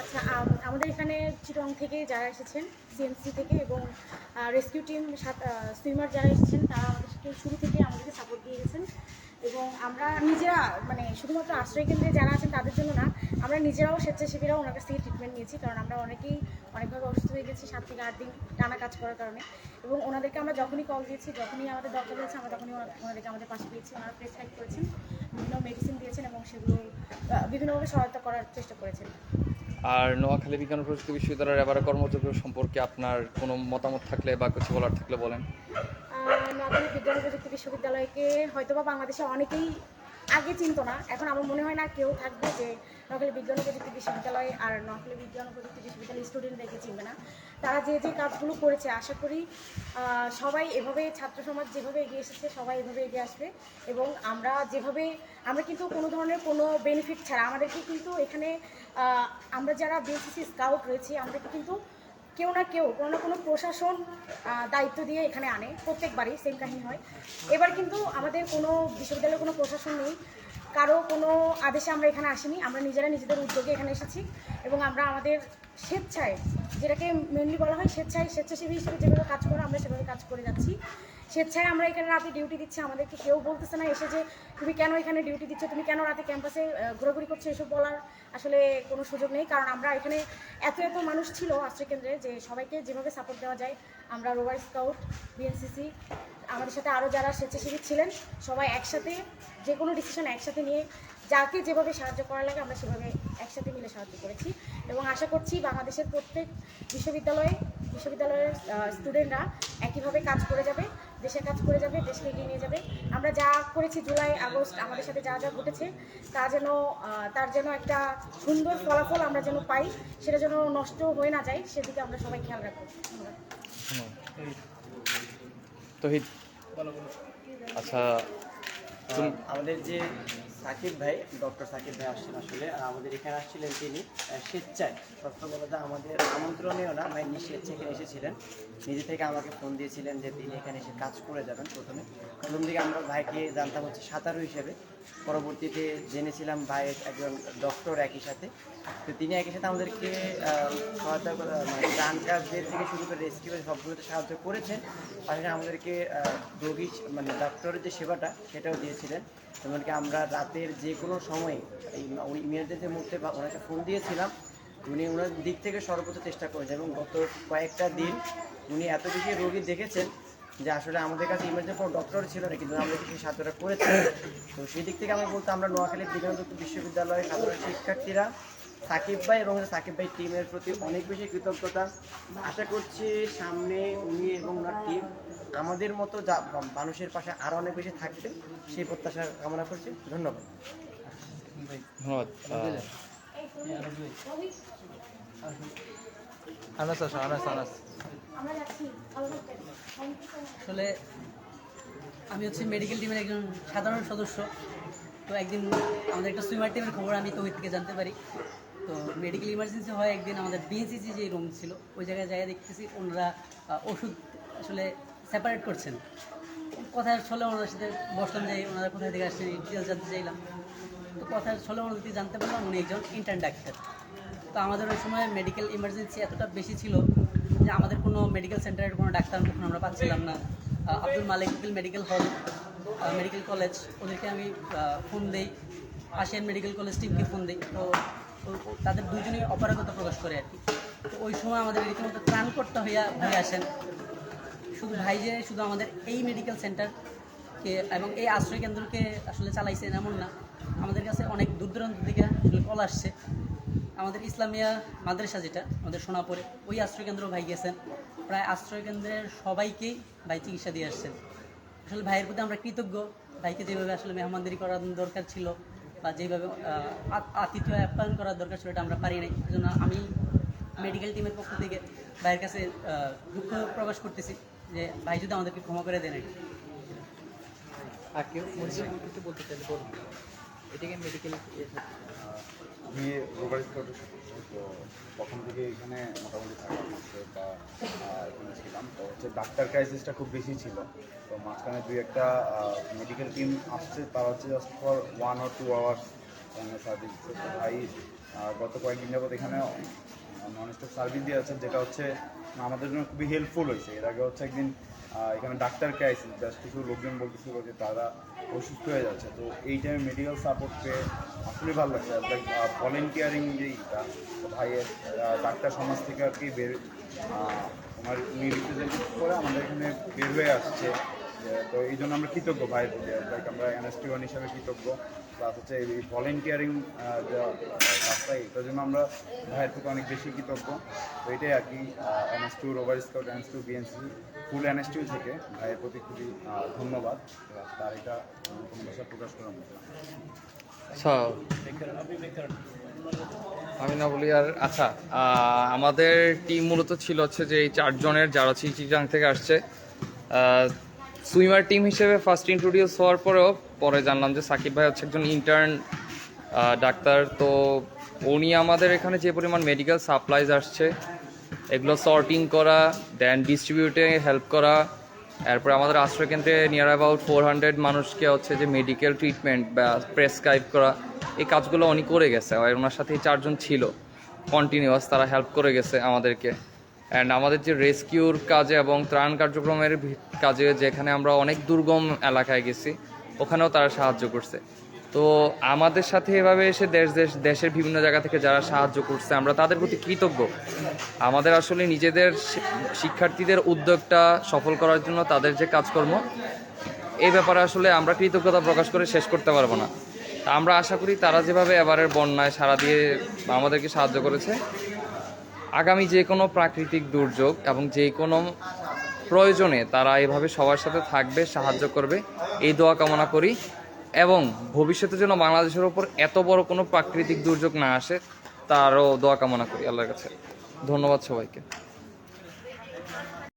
আচ্ছা আমাদের এখানে চিটং থেকে যারা এসেছেন সিএমসি থেকে এবং রেস্কিউ টিম সুইমার যারা এসেছেন, তারা আমাদেরকে শুরু থেকে আমাদেরকে সাপোর্ট দিয়ে গেছেন। এবং আমরা নিজেরা মানে শুধুমাত্র আশ্রয় কেন্দ্রে যারা আছেন তাদের জন্য না, আমরা নিজেরাও স্বেচ্ছাসেবীরাও ওনার কাছ থেকে ট্রিটমেন্ট নিয়েছি, কারণ আমরা অনেকেই অনেকভাবে অসুস্থ হয়ে গেছি সাত থেকে আট দিন টানা কাজ করার কারণে। এবং ওনাদেরকে আমরা যখনই কল দিয়েছি, যখনই আমাদের দরকার হয়েছে, আমরা তখনই ওনাদেরকে আমাদের পাশে পেয়েছি, ওনারা প্রেসক্রাইব করেছেন। বিভিন্ন মেডিসিন দিয়েছেন এবং সেগুলো বিভিন্নভাবে সহায়তা করার চেষ্টা করেছেন। আর নোয়াখালী বিজ্ঞান প্রযুক্তি বিশ্ববিদ্যালয়ের এবারে কর্মযোগ্য সম্পর্কে আপনার কোনো মতামত থাকলে বা কিছু বলার থাকলে বলেন। নোয়াখালী বিজ্ঞান প্রযুক্তি বিশ্ববিদ্যালয়কে হয়তোবা বাংলাদেশে অনেকেই আগে চিনত না। এখন আমার মনে হয় না কেউ থাকবে যে নোয়াখালী বিজ্ঞান ও প্রযুক্তি বিশ্ববিদ্যালয় আর নোয়াখালী বিজ্ঞান ও প্রযুক্তি বিশ্ববিদ্যালয়ের স্টুডেন্টদেরকে চিনবে না। তারা যে যে কাজগুলো করেছে, আশা করি সবাই এভাবে ছাত্র সমাজ যেভাবে এগিয়ে এসেছে, সবাই এভাবে এগিয়ে আসবে এবং আমরা যেভাবে, আমরা কিন্তু কোনো ধরনের কোনো বেনিফিট ছাড়া, আমাদেরকে কিন্তু এখানে আমরা যারা বিএসসি স্কাউট রয়েছি আমাদেরকে কিন্তু কেউ না কেউ, কোনো না কোনো প্রশাসন দায়িত্ব দিয়ে এখানে আনে। প্রত্যেকবারই সেম কাহিনী হয়। এবার কিন্তু আমাদের কোনো বিশ্ববিদ্যালয়ের কোনো প্রশাসন নেই। কারও কোনো আদেশে আমরা এখানে আসিনি। আমরা নিজেরা নিজেদের উদ্যোগে এখানে এসেছি এবং আমরা আমাদের স্বেচ্ছায়, যেটাকে মেনলি বলা হয় স্বেচ্ছায় স্বেচ্ছাসেবী হিসেবে যেভাবে কাজ করা, আমরা সেভাবে কাজ করে যাচ্ছি। স্বেচ্ছায় আমরা এখানে রাতে ডিউটি দিচ্ছি, আমাদেরকে কেউ বলতেছে না এসে যে, তুমি কেন এখানে ডিউটি দিচ্ছ? তুমি কেন রাতে ক্যাম্পাসে ঘোরাঘুরি করছ? এসব বলার আসলে কোনো সুযোগ নেই। কারণ আমরা এখানে এত এত মানুষ ছিল আশ্রয় কেন্দ্রে যে সবাইকে যেভাবে সাপোর্ট দেওয়া যায়, আমরা রোভার স্কাউট বিএনসিসি আমাদের সাথে আরও যারা স্বেচ্ছাসেবী ছিলেন, সবাই একসাথে, যে কোনো ডিসিশন একসাথে নিয়ে যাকে যেভাবে সাহায্য করা লাগে, আমরা সেভাবে একসাথে মিলে সাহায্য করেছি। এবং আশা করছি বাংলাদেশের প্রত্যেক বিশ্ববিদ্যালয়ে, বিশ্ববিদ্যালয়ের স্টুডেন্টরা একইভাবে কাজ করে যাবে। দেশের কাজ করে যাবে দেশকে এগিয়ে নিয়ে যাবে। আমরা যা করেছি জুলাই আগস্ট আমাদের সাথে যা যা ঘটেছে তা যেন তার যেন একটা সুন্দর ফলাফল আমরা যেন পাই সেটা যেন নষ্ট হয়ে না যায় সেদিকে আমরা সবাই খেয়াল রাখব। ধন্যবাদ। আচ্ছা আমাদের যে সাকিব ভাই, ডক্টর সাকিব ভাই আসছেন আসলে। আর আমাদের এখানে আসছিলেন তিনি স্বেচ্ছায়। সত্য আমাদের আমন্ত্রণেও না ভাই নিঃস্বেচ্ছা এখানে এসেছিলেন। নিজে থেকে আমাকে ফোন দিয়েছিলেন যে তিনি এখানে এসে কাজ করে যাবেন প্রথমে। প্রথম দিকে আমরা ভাইকে জানতাম হচ্ছে সাঁতারু হিসেবে। পরবর্তীতে জেনেছিলাম ভাই একজন ডক্টর একই সাথে। তো তিনি একই সাথে আমাদেরকে সহায়তা মানে রান কাজদের থেকে শুরু করে রেস্কিউ সবগুলোতে সাহায্য করেছেন। পাশাপাশি আমাদেরকে রোগী মানে ডক্টরের যে সেবাটা, সেটাও দিয়েছিলেন। এমনকি আমরা রাতের যে কোনো সময়ে, এই ইমার্জেন্সির মুহূর্তে বা ওনাকে ফোন দিয়েছিলাম, উনি ওনার দিক থেকে সর্বোচ্চ চেষ্টা করেছেন এবং গত কয়েকটা দিন উনি এত বেশি রোগী দেখেছেন যে আসলে আমাদের কাছে ইমার্জেন্সি কোনো ডক্টর ছিল না, কিন্তু আমরা কিছু সাহায্যটা করেছি। তো সেই দিক থেকে আমরা বলতে, আমরা নোয়াখালী বিজ্ঞানযুক্ত বিশ্ববিদ্যালয়ের সাধারণ শিক্ষার্থীরা সাকিব ভাই এবং সাকিব ভাই টিমের প্রতি অনেক বেশি কৃতজ্ঞতা। আশা করছি সামনে উনি এবং ওনার টিম আমাদের মতো যা মানুষের পাশে আরও অনেক বেশি থাকবে সেই প্রত্যাশা কামনা করছি। ধন্যবাদ। ধন্যবাদ। আনাস আসো আনাস আনাস. আসলে আমি হচ্ছে মেডিকেল টিমের একজন সাধারণ সদস্য তো একদিন আমাদের একটা সুইমার টিমের খবর আমি তহিদ থেকে জানতে পারি। তো মেডিকেল ইমার্জেন্সি হয় একদিন আমাদের বিএনসিসি যে রুম ছিল ওই জায়গায় জায়গায় দেখতেছি ওনারা ওষুধ আসলে সেপারেট করছেন। কথার ছলে ওনার সাথে বসলাম যে ওনারা কোথায় থেকে আসছেন ডিটেলস জানতে চাইলাম। তো কথার ছলে ওনার থেকে জানতে পারলাম উনি একজন ইন্টার্ন ডাক্তার। তো আমাদের ওই সময় মেডিকেল ইমার্জেন্সি এতটা বেশি ছিল যে আমাদের কোনো মেডিকেল সেন্টারের কোনো ডাক্তার তখন আমরা পাচ্ছিলাম না। আব্দুল মালিক মেডিকেল হল মেডিকেল কলেজ ওদেরকে আমি ফোন দিই। আসিয়ান মেডিকেল কলেজ টিমকে ফোন দিই। তো তাদের দুজনেই অপারগতা প্রকাশ করে আর কি। তো ওই সময় আমাদের রীতিমতো করতে হইয়া হয়ে আসেন। শুধু ভাই যে শুধু আমাদের এই মেডিকেল সেন্টারকে এবং এই আশ্রয় কেন্দ্রকে আসলে চালাইছেন এমন না। আমাদের কাছে অনেক দূর দূরান্ত থেকে আসলে কল আসছে। আমাদের ইসলামিয়া মাদ্রাসা যেটা, আমাদের সোনাপুরে, ওই আশ্রয় কেন্দ্র ভাই গেছেন। প্রায় আশ্রয় কেন্দ্রের সবাইকেই ভাই চিকিৎসা দিয়ে আসছেন। আসলে ভাইয়ের প্রতি আমরা কৃতজ্ঞ। ভাইকে যেভাবে আসলে মেহমানদারি করার দরকার ছিল বা যেভাবে আতিথ্য আপ্যায়ন করার দরকার ছিল এটা আমরা পারি নাই। সেজন্য আমি মেডিকেল টিমের পক্ষ থেকে ভাইয়ের কাছে দুঃখ প্রকাশ করতেছি। যে ভাই যদি আমাদেরকে ক্ষমা করে দেন আর কেউ কিছু বলতে চাইলে বলুন। এটাকে মেডিকেল আমি রোবার তো প্রথম থেকে এখানে মোটামুটি থাকা বা এখানে ছিলাম। তো হচ্ছে ডাক্তার ক্রাইসিসটা খুব বেশি ছিল। তো মাঝখানে দুই একটা মেডিকেল টিম আসছে। তারা হচ্ছে just for one or two hours এখানে সার্ভিস দিচ্ছে। তো ভাই গত কয়েকদিন যাবত এখানে নন স্টপ সার্ভিস দিয়ে আছে যেটা হচ্ছে আমাদের জন্য খুবই হেল্পফুল হয়েছে। এর আগে হচ্ছে একদিন এখানে ডাক্তারকে আইসি বেশ কিছু লোকজন বলতেছিল যে তারা অসুস্থ হয়ে যাচ্ছে। তো এই টাইমে মেডিকেল সাপোর্ট পেয়ে আসলে ভালো লাগছে। ভলেন্টিয়ারিং যে ইটা ভাইয়ের ডাক্তার সমাজ থেকে আর কি বের ওনার উনি করে আমাদের এখানে বের হয়ে আসছে। তো এই জন্য আমরা কৃতজ্ঞ ভাইয়ের প্রতি। লাইক আমরা এনএসটি ওয়ান হিসাবে কৃতজ্ঞ। প্লাস হচ্ছে এই ভলেন্টিয়ারিং রাস্তায় এটার জন্য আমরা ভাইয়ের থেকে অনেক বেশি কৃতজ্ঞ। তো এটাই আর কি NS two rover scout NS two B N C full NS two থেকে ভাইয়ের প্রতি খুবই ধন্যবাদ। তার এটা কোনো ভাষা প্রকাশ করার মতো। আমি না বলি আর আচ্ছা আমাদের টিম মূলত ছিল হচ্ছে যে এই চারজনের, যারা চিচিজাং থেকে আসছে সুইমার টিম হিসেবে ফার্স্ট ইন্ট্রোডিউস হওয়ার পরেও পরে জানলাম যে সাকিব ভাই হচ্ছে একজন ইন্টার্ন ডাক্তার। তো উনি আমাদের এখানে যে পরিমাণ মেডিকেল সাপ্লাইজ আসছে, এগুলো সর্টিং করা দেন ডিস্ট্রিবিউটে হেল্প করা। এরপরে আমাদের আশ্রয়কেন্দ্রে নিয়ার অ্যাবাউট ফোর হান্ড্রেড মানুষকে হচ্ছে যে মেডিকেল ট্রিটমেন্ট বা প্রেসক্রাইব করা। এই কাজগুলো উনি করে গেছে, আর ওনার সাথে চারজন ছিল। কন্টিনিউয়াস তারা হেল্প করে গেছে আমাদেরকে। অ্যান্ড আমাদের যে রেস্কিউর কাজে এবং ত্রাণ কার্যক্রমের কাজে যেখানে আমরা অনেক দুর্গম এলাকায় গেছি ওখানেও তারা সাহায্য করছে। তো আমাদের সাথে এভাবে এসে দেশ দেশ, দেশের বিভিন্ন জায়গা থেকে যারা সাহায্য করছে, আমরা তাদের প্রতি কৃতজ্ঞ। আমাদের আসলে নিজেদের শিক্ষার্থীদের উদ্যোগটা সফল করার জন্য তাদের যে কাজকর্ম এই ব্যাপারে আসলে আমরা কৃতজ্ঞতা প্রকাশ করে শেষ করতে পারব না। তা আমরা আশা করি তারা যেভাবে এবারের বন্যায় সারা দিয়ে আমাদেরকে সাহায্য করেছে, আগামী যে কোনো প্রাকৃতিক দুর্যোগ এবং যে কোনো প্রয়োজনে তারা এভাবে সবার সাথে থাকবে, সাহায্য করবে। এই দোয়া কামনা করি। এবং ভবিষ্যতে যেন বাংলাদেশের ওপর এত বড় কোনো প্রাকৃতিক দুর্যোগ না আসে, তারও দোয়া কামনা করি আল্লাহর কাছে। ধন্যবাদ সবাইকে।